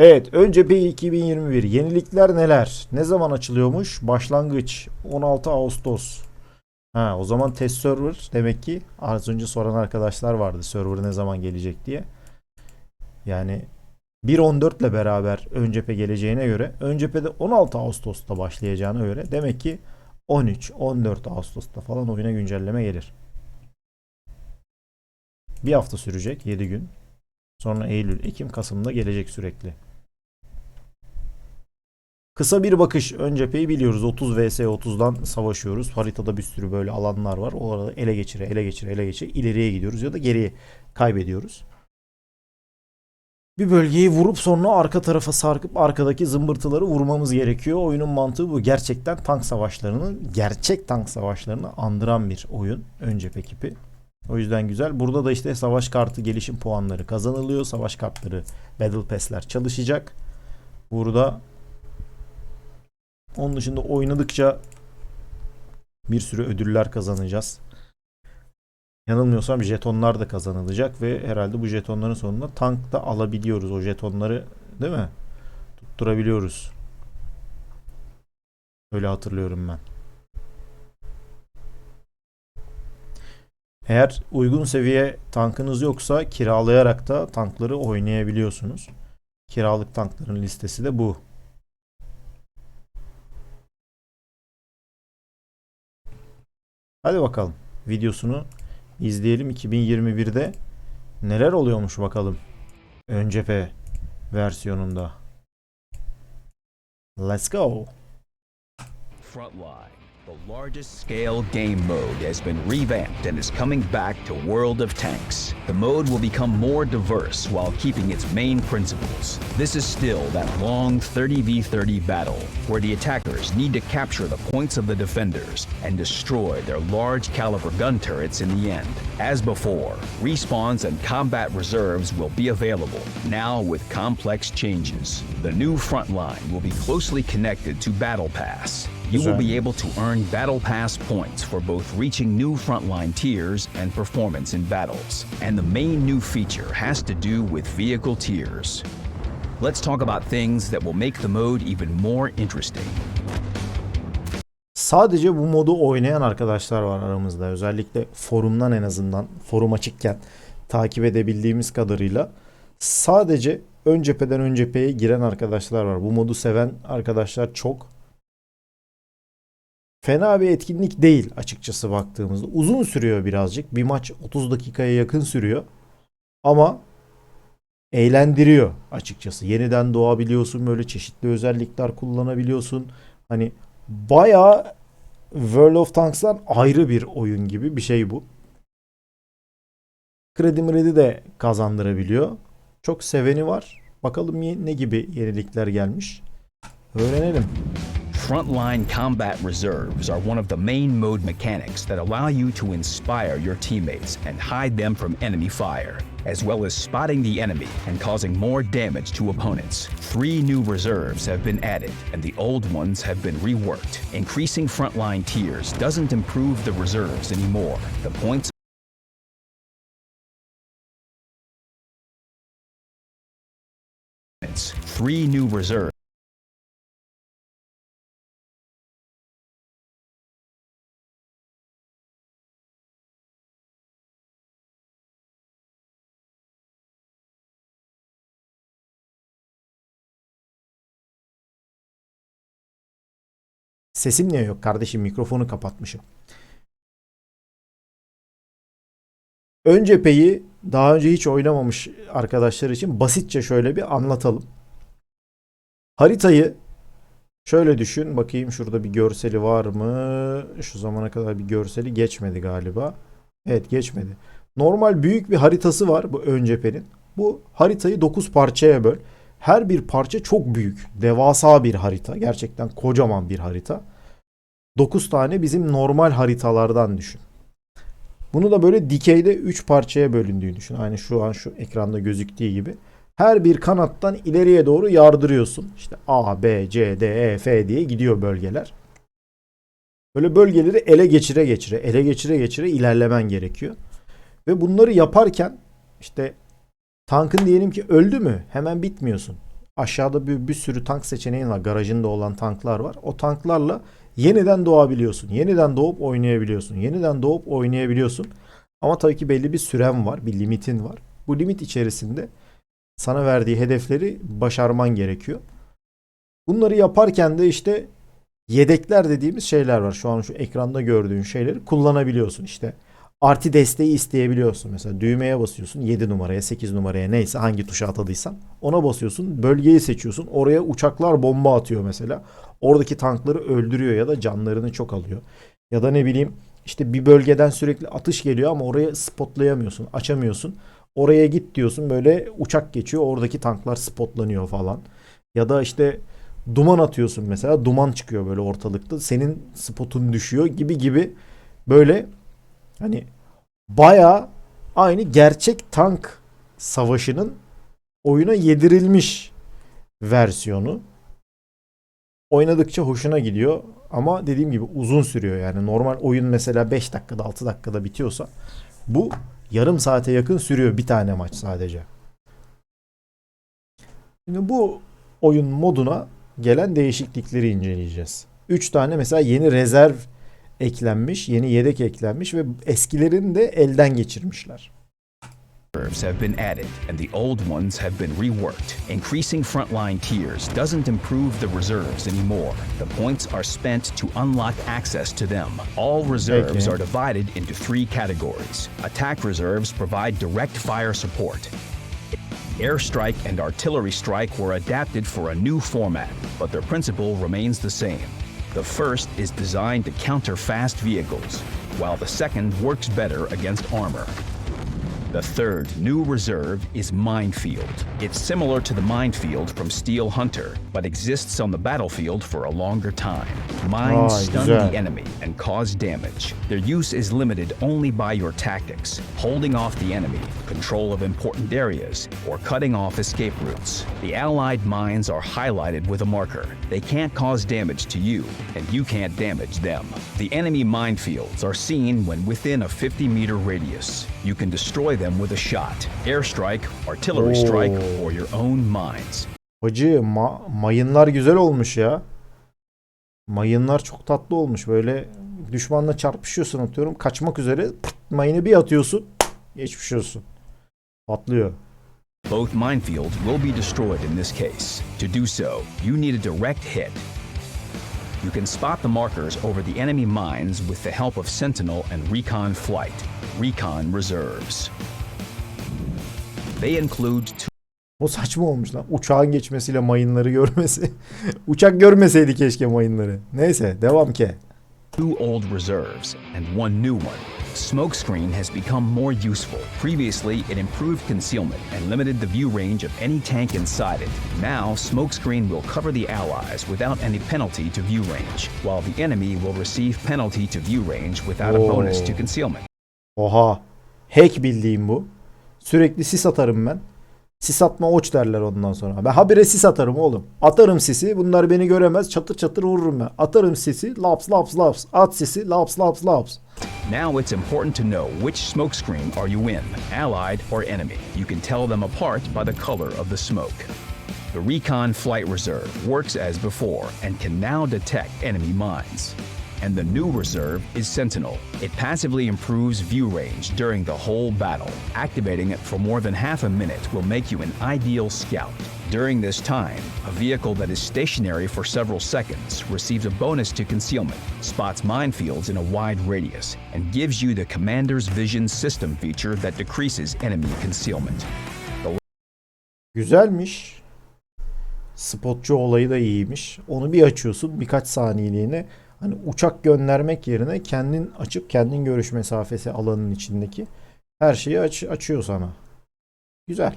Evet, ön cephe 2021. Yenilikler neler? Ne zaman açılıyormuş? Başlangıç 16 Ağustos. Ha, o zaman test server demek ki az önce soran arkadaşlar vardı server ne zaman gelecek diye. Yani 1.14 ile beraber ön cephe geleceğine göre ön cephede 16 Ağustos'ta başlayacağına göre demek ki 13-14 Ağustos'ta falan oyuna güncelleme gelir. Bir hafta sürecek 7 gün. Sonra Eylül, Ekim, Kasım'da gelecek sürekli. Kısa bir bakış. Ön cepheyi biliyoruz. 30 vs 30'dan savaşıyoruz. Haritada bir sürü böyle alanlar var. Orada ele geçire, ele geçire, ele geçire ileriye gidiyoruz ya da geriye kaybediyoruz. Bir bölgeyi vurup sonra arka tarafa sarkıp arkadaki zımbırtıları vurmamız gerekiyor. Oyunun mantığı bu. Gerçekten tank savaşlarının, gerçek tank savaşlarını andıran bir oyun. Ön cephe kipi. O yüzden güzel. Burada da işte savaş kartı gelişim puanları kazanılıyor. Savaş kartları, Battle Pass'ler çalışacak. Burada onun dışında oynadıkça bir sürü ödüller kazanacağız. Yanılmıyorsam jetonlar da kazanılacak ve herhalde bu jetonların sonunda tank da alabiliyoruz o jetonları değil mi? Tutturabiliyoruz. Öyle hatırlıyorum ben. Eğer uygun seviye tankınız yoksa kiralayarak da tankları oynayabiliyorsunuz. Kiralık tankların listesi de bu. Hadi bakalım videosunu izleyelim 2021'de neler oluyormuş bakalım. Ön cephe versiyonunda. Let's go. Frontline, the largest scale game mode, has been revamped and is coming back to World of Tanks. The mode will become more diverse while keeping its main principles. This is still that long 30v30 battle, where the attackers need to capture the points of the defenders and destroy their large caliber gun turrets in the end. As before, respawns and combat reserves will be available, now with complex changes. The new Frontline will be closely connected to Battle Pass. You will be able to earn Battle Pass points for both reaching new frontline tiers and performance in battles. And the main new feature has to do with vehicle tiers. Let's talk about things that will make the mode even more interesting. Sadece bu modu oynayan arkadaşlar var aramızda. Özellikle forumdan en azından forum açıkken takip edebildiğimiz kadarıyla sadece ön cepheden ön cepheye giren arkadaşlar var. Bu modu seven arkadaşlar çok. Fena bir etkinlik değil açıkçası baktığımızda. Uzun sürüyor birazcık. Bir maç 30 dakikaya yakın sürüyor. Ama eğlendiriyor açıkçası. Yeniden doğabiliyorsun. Böyle çeşitli özellikler kullanabiliyorsun. Hani bayağı World of Tanks'tan ayrı bir oyun gibi bir şey bu. Kredi mredi de kazandırabiliyor. Çok seveni var. Bakalım ne gibi yenilikler gelmiş. Öğrenelim. Frontline combat reserves are one of the main mode mechanics that allow you to inspire your teammates and hide them from enemy fire, as well as spotting the enemy and causing more damage to opponents. Three new reserves have been added, and the old ones have been reworked. Increasing frontline tiers doesn't improve the reserves anymore. The points Three new reserves. Sesim niye yok kardeşim mikrofonu kapatmışım. Ön cepheyi daha önce hiç oynamamış arkadaşlar için basitçe şöyle bir anlatalım. Haritayı şöyle düşün. Bakayım şurada bir görseli var mı? Şu zamana kadar bir görseli geçmedi galiba. Evet geçmedi. Normal büyük bir haritası var bu ön cephenin. Bu haritayı 9 parçaya böl. Her bir parça çok büyük. Devasa bir harita. Gerçekten kocaman bir harita. 9 tane bizim normal haritalardan düşün. Bunu da böyle dikeyde 3 parçaya bölündüğünü düşün. Aynı şu an şu ekranda gözüktüğü gibi. Her bir kanattan ileriye doğru yardırıyorsun. İşte A, B, C, D, E, F diye gidiyor bölgeler. Böyle bölgeleri ele geçire geçire, ele geçire geçire ilerlemen gerekiyor. Ve bunları yaparken işte tankın diyelim ki öldü mü hemen bitmiyorsun. Aşağıda bir, bir sürü tank seçeneğin var. Garajında olan tanklar var. O tanklarla yeniden doğabiliyorsun. Yeniden doğup oynayabiliyorsun. Yeniden doğup oynayabiliyorsun. Ama tabii ki belli bir süren var. Bir limitin var. Bu limit içerisinde sana verdiği hedefleri başarman gerekiyor. Bunları yaparken de işte yedekler dediğimiz şeyler var. Şu an şu ekranda gördüğün şeyleri kullanabiliyorsun. İşte artı desteği isteyebiliyorsun. Mesela düğmeye basıyorsun 7 numaraya 8 numaraya neyse hangi tuşa atadıysan ona basıyorsun. Bölgeyi seçiyorsun. Oraya uçaklar bomba atıyor mesela. Oradaki tankları öldürüyor ya da canlarını çok alıyor. Ya da ne bileyim işte bir bölgeden sürekli atış geliyor ama oraya spotlayamıyorsun, açamıyorsun. Oraya git diyorsun böyle uçak geçiyor oradaki tanklar spotlanıyor falan. Ya da işte duman atıyorsun mesela duman çıkıyor böyle ortalıkta senin spotun düşüyor gibi gibi böyle hani baya aynı gerçek tank savaşının oyuna yedirilmiş versiyonu. Oynadıkça hoşuna gidiyor ama dediğim gibi uzun sürüyor yani normal oyun mesela 5 dakikada 6 dakikada bitiyorsa bu yarım saate yakın sürüyor bir tane maç sadece. Şimdi bu oyun moduna gelen değişiklikleri inceleyeceğiz. 3 tane mesela yeni rezerv eklenmiş, yeni yedek eklenmiş ve eskilerini de elden geçirmişler. reserves have been added and the old ones have been reworked. Increasing frontline tiers doesn't improve the reserves anymore. The points are spent to unlock access to them. All reserves Okay. are divided into three categories. Attack reserves provide direct fire support. Airstrike and artillery strike were adapted for a new format, but their principle remains the same. The first is designed to counter fast vehicles, while the second works better against armor. The third new reserve is Minefield. It's similar to the Minefield from Steel Hunter, but exists on the battlefield for a longer time. Mines Vay, stun güzel. the enemy and cause damage. Their use is limited only by your tactics, holding off the enemy, control of important areas, or cutting off escape routes. The allied mines are highlighted with a marker. They can't cause damage to you, and you can't damage them. The enemy minefields are seen when within a 50 meter radius. You can destroy them with a shot, airstrike, artillery strike, or your own mines. Hacı ma- mayınlar güzel olmuş ya. Mayınlar çok tatlı olmuş. Böyle düşmanla çarpışıyorsun atıyorum. Kaçmak üzere pıt, mayını bir atıyorsun. Geçmiş olsun. Patlıyor. Both minefields will be destroyed in this case. To do so, you need a direct hit. You can spot the markers over the enemy mines with the help of Sentinel and Recon Flight, Recon Reserves. They include two O saçma olmuş lan. Uçağın geçmesiyle mayınları görmesi. Uçak görmeseydi keşke mayınları. Neyse devam ki. Two old reserves and one new one. Smokescreen has become more useful. Previously, it improved concealment and limited the view range of any tank inside it. Now, Smokescreen will cover the allies without any penalty to view range, while the enemy will receive penalty to view range without a bonus to concealment. Oha. Hack bildiğim bu. Sürekli sis atarım ben. Sis atma oç derler ondan sonra. Ben habire sis atarım oğlum. Atarım sisi. Bunlar beni göremez. Çatır çatır vururum ben. Atarım sisi. Laps laps laps. At sisi. Laps laps laps. Now it's important to know which smokescreen are you in, allied or enemy. You can tell them apart by the color of the smoke. The Recon Flight Reserve works as before and can now detect enemy mines. And the new reserve is Sentinel. It passively improves view range during the whole battle. Activating it for more than half a minute will make you an ideal scout. During this time, a vehicle that is stationary for several seconds receives a bonus to concealment, spots minefields in a wide radius, and gives you the Commander's Vision System feature that decreases enemy concealment. Güzelmiş. Spotçu olayı da iyiymiş. Onu bir açıyorsun birkaç saniyeliğine. Hani uçak göndermek yerine kendin açıp kendin görüş mesafesi alanın içindeki her şeyi aç açıyor sana. Güzel.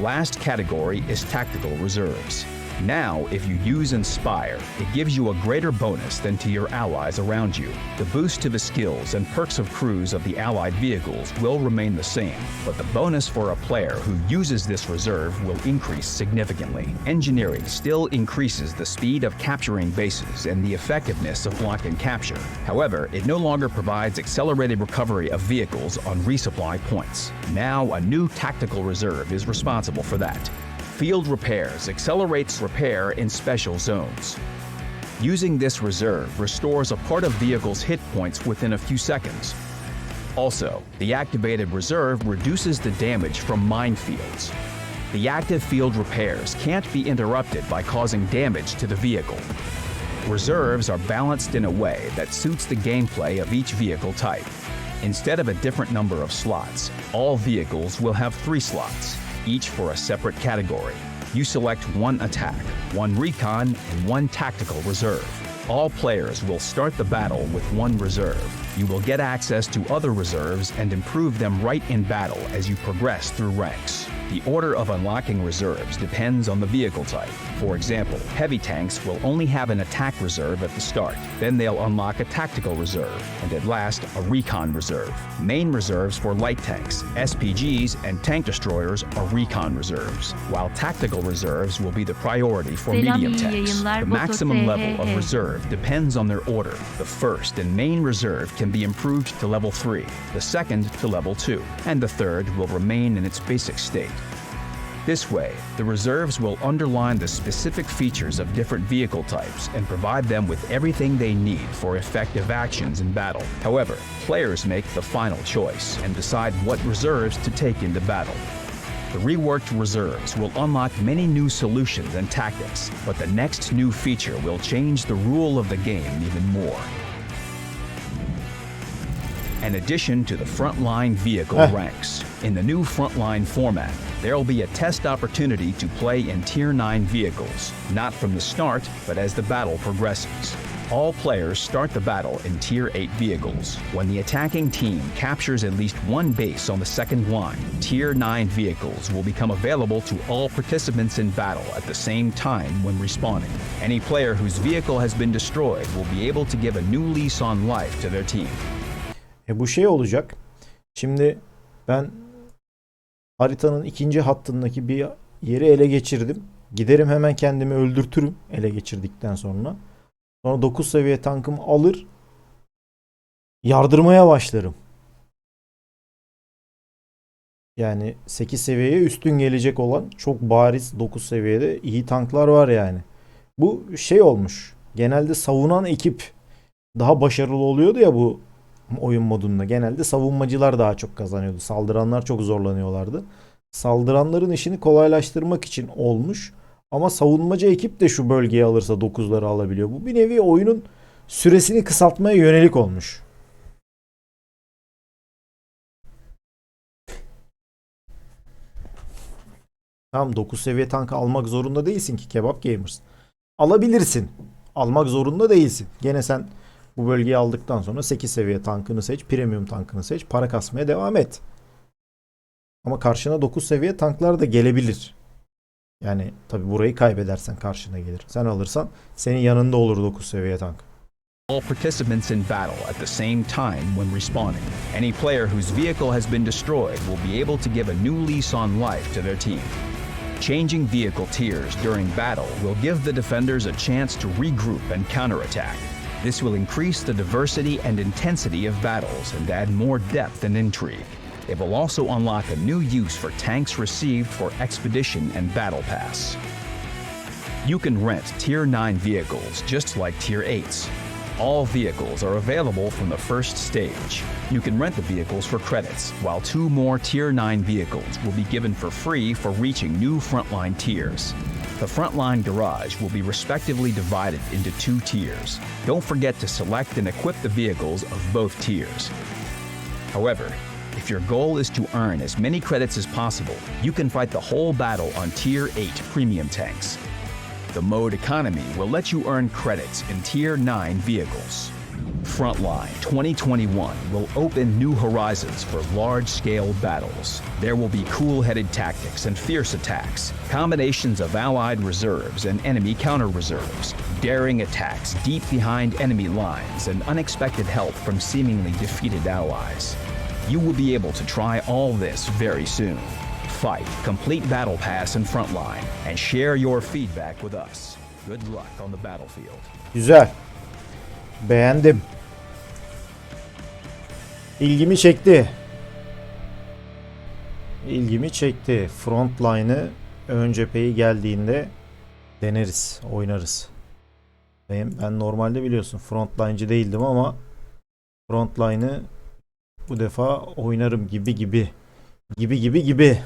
Last category is Tactical Reserves. Now, if you use Inspire, it gives you a greater bonus than to your allies around you. The boost to the skills and perks of crews of the allied vehicles will remain the same, but the bonus for a player who uses this reserve will increase significantly. Engineering still increases the speed of capturing bases and the effectiveness of block and capture. However, it no longer provides accelerated recovery of vehicles on resupply points. Now, a new tactical reserve is responsible for that. Field Repairs accelerates repair in special zones. Using this reserve restores a part of vehicle's hit points within a few seconds. Also, the activated reserve reduces the damage from minefields. The active field repairs can't be interrupted by causing damage to the vehicle. Reserves are balanced in a way that suits the gameplay of each vehicle type. Instead of a different number of slots, all vehicles will have three slots, each for a separate category. You select one attack, one recon, and one tactical reserve. All players will start the battle with one reserve. You will get access to other reserves and improve them right in battle as you progress through ranks. The order of unlocking reserves depends on the vehicle type. For example, heavy tanks will only have an attack reserve at the start, then they'll unlock a tactical reserve, and at last, a recon reserve. Main reserves for light tanks, SPGs, and tank destroyers are recon reserves, while tactical reserves will be the priority for Selam, medium tanks. The maximum level of reserve depends on their order. The first and main reserve can be improved to level 3, the second to level 2, and the third will remain in its basic state. This way, the reserves will underline the specific features of different vehicle types and provide them with everything they need for effective actions in battle. However, players make the final choice and decide what reserves to take into battle. The reworked reserves will unlock many new solutions and tactics, but the next new feature will change the rule of the game even more. In addition to the frontline vehicle ranks, in the new frontline format, there will be a test opportunity to play in Tier 9 vehicles, not from the start, but as the battle progresses. All players start the battle in Tier 8 vehicles. When the attacking team captures at least one base on the second line, Tier 9 vehicles will become available to all participants in battle at the same time when respawning. Any player whose vehicle has been destroyed will be able to give a new lease on life to their team. E bu şey olacak. Şimdi ben haritanın ikinci hattındaki bir yeri ele geçirdim. Giderim hemen kendimi öldürtürüm ele geçirdikten sonra. Sonra 9 seviye tankım alır. Yardırmaya başlarım. Yani 8 seviyeye üstün gelecek olan çok bariz 9 seviyede iyi tanklar var yani. Bu şey olmuş. Genelde savunan ekip daha başarılı oluyordu ya bu oyun modunda. Genelde savunmacılar daha çok kazanıyordu. Saldıranlar çok zorlanıyorlardı. Saldıranların işini kolaylaştırmak için olmuş. Ama savunmacı ekip de şu bölgeyi alırsa 9'ları alabiliyor. Bu bir nevi oyunun süresini kısaltmaya yönelik olmuş. Tamam 9 seviye tankı almak zorunda değilsin ki Kebap Gamers. Alabilirsin. Almak zorunda değilsin. Gene sen bu bölgeyi aldıktan sonra 8 seviye tankını seç, premium tankını seç, para kasmaya devam et. Ama karşına 9 seviye tanklar da gelebilir. Yani tabi burayı kaybedersen karşına gelir. Sen alırsan senin yanında olur 9 seviye tank. all participants in battle at the same time when respawning. Any player whose vehicle has been destroyed will be able to give a new lease on life to their team. Changing vehicle tiers during battle will give the defenders a chance to regroup and counterattack. This will increase the diversity and intensity of battles and add more depth and intrigue. It will also unlock a new use for tanks received for Expedition and Battle Pass. You can rent Tier 9 vehicles just like Tier 8s. All vehicles are available from the first stage. You can rent the vehicles for credits, while two more Tier 9 vehicles will be given for free for reaching new frontline tiers. The frontline garage will be respectively divided into two tiers. Don't forget to select and equip the vehicles of both tiers. However, if your goal is to earn as many credits as possible, you can fight the whole battle on Tier 8 premium tanks. The mode economy will let you earn credits in Tier 9 vehicles. Frontline 2021 will open new horizons for large scale battles. There will be cool headed tactics and fierce attacks, combinations of allied reserves and enemy counter reserves, daring attacks deep behind enemy lines, and unexpected help from seemingly defeated allies. You will be able to try all this very soon. Fight, complete Battle Pass and Frontline, and share your feedback with us. Good luck on the battlefield. Güzel. Beğendim. İlgimi çekti. İlgimi çekti. Frontline'ı ön cepheyi geldiğinde deneriz, oynarız. Ben, ben normalde biliyorsun frontline'cı değildim ama frontline'ı bu defa oynarım gibi gibi. Gibi gibi gibi.